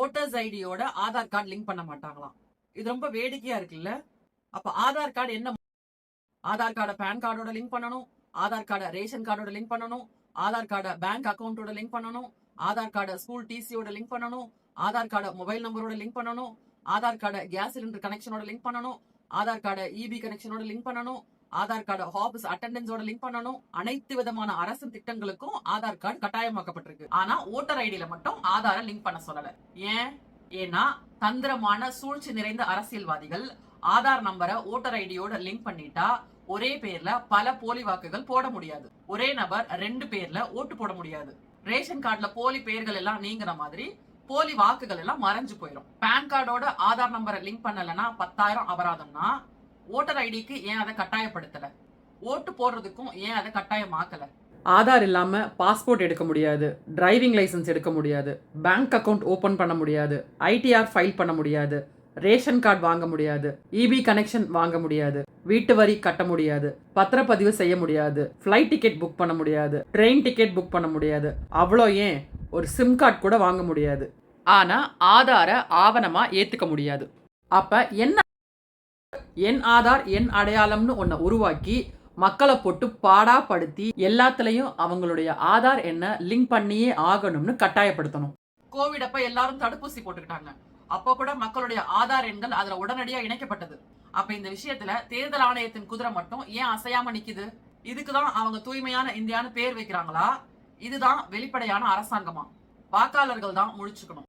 Voters ஐடியோட Aadhaar card link பண்ண மாட்டாங்களாம். இது ரொம்ப வேடிக்கையா இருக்குல்ல? அப்ப ஆதார் கார்டு என்ன? ஆதார் கார்டை பேன் கார்டோட லிங்க் பண்ணணும். ஆதார் கார்டை ரேஷன் கார்டோட லிங்க் பண்ணணும். ஆதார் கார்டை பேங்க் அக்கவுண்டோட லிங்க் பண்ணணும். ஆதார் கார்டை ஸ்கூல் டிசியோட லிங்க் பண்ணணும். ஆதார் கார்டை மொபைல் நம்பரோட லிங்க் பண்ணணும். ஆதார் கார்டை கேஸ் சிலிண்டர் கனெக்ஷனோட லிங்க் பண்ணணும். ஆதார் கார்டை இபி கனெக்ஷனோட லிங்க் பண்ணணும். ஆதார் கார்டு ஹாபிஸ் அட்டண்டன்ஸோட லிங்க் பண்ணணும். அனைத்து விதமான அரசு திட்டங்களுக்கும் ஆதார் கார்டு கட்டாயமாக்கப்பட்டிருக்கு. ஆனா ஓட்டர் ஐடியில மட்டும் ஆதார லிங்க் பண்ண சொல்லல. ஏன்? ஏன்னா தந்திரமான சூழ்ச்சி நிறைந்த அரசியல்வாதிகள் ஆதார் நம்பரை ஓட்டர் ஐடியோட லிங்க் பண்ணிட்டா ஒரே பேர்ல பல போலி வாக்குகள் போட முடியாது. ஒரே நபர் ரெண்டு பேர்ல ஓட்டு போட முடியாது. ரேஷன் கார்டுல போலி பெயர்கள் எல்லாம் நீங்கிற மாதிரி போலி வாக்குகள் எல்லாம் மறைஞ்சு போயிடும் பேன் கார்டோட ஆதார் நம்பரை லிங்க் பண்ணலன்னா பத்தாயிரம் அபராதம்னா ஓட்டர் ஐடிக்கு ஏன் அதை கட்டாயப்படுத்தல? ஓட்டு போடுறதுக்கும் ஏன் அதை கட்டாயமாக்கல? ஆதார் இல்லாம பாஸ்போர்ட் எடுக்க முடியாது டிரைவிங் லைசன்ஸ் எடுக்க முடியாது பேங்க் அக்கவுண்ட் ஓபன் பண்ண முடியாது ஐடிஆர் ஃபைல் பண்ண முடியாது ரேஷன் கார்டு வாங்க முடியாது இபி கனெக்ஷன் வாங்க முடியாது வீட்டு வரி கட்ட முடியாது பத்திரப்பதிவு செய்ய முடியாது ஃப்ளைட் டிக்கெட் புக் பண்ண முடியாது ட்ரெயின் டிக்கெட் புக் பண்ண முடியாது அவ்வளோ ஏன்? ஒரு சிம் கார்டு கூட வாங்க முடியாது. ஆனா ஆதார ஆவணமா ஏத்துக்க முடியாது. அப்ப என்ன என் ஆதார் என் அடையாளம்னு ஒன்றை உருவாக்கி மக்களை போட்டு பாடாப்படுத்தி எல்லாத்துலேயும் அவங்களுடைய ஆதார் என்ன லிங்க் பண்ணியே ஆகணும்னு கட்டாயப்படுத்தணும். கோவிட் அப்ப எல்லாரும் தடுப்பூசி போட்டுக்கிட்டாங்க. அப்போ கூட மக்களுடைய ஆதார் எண்கள் அதுல உடனடியா இணைக்கப்பட்டது. அப்ப இந்த விஷயத்துல தேர்தல் ஆணையத்தின் குதிரை மட்டும் ஏன் அசையாம நிக்குது? இதுக்குதான் அவங்க தூய்மையான இந்தியான்னு பேர் வைக்கிறாங்களா? இதுதான் வெளிப்படையான அரசாங்கமா? வாக்காளர்கள் தான் முழிச்சுக்கணும்.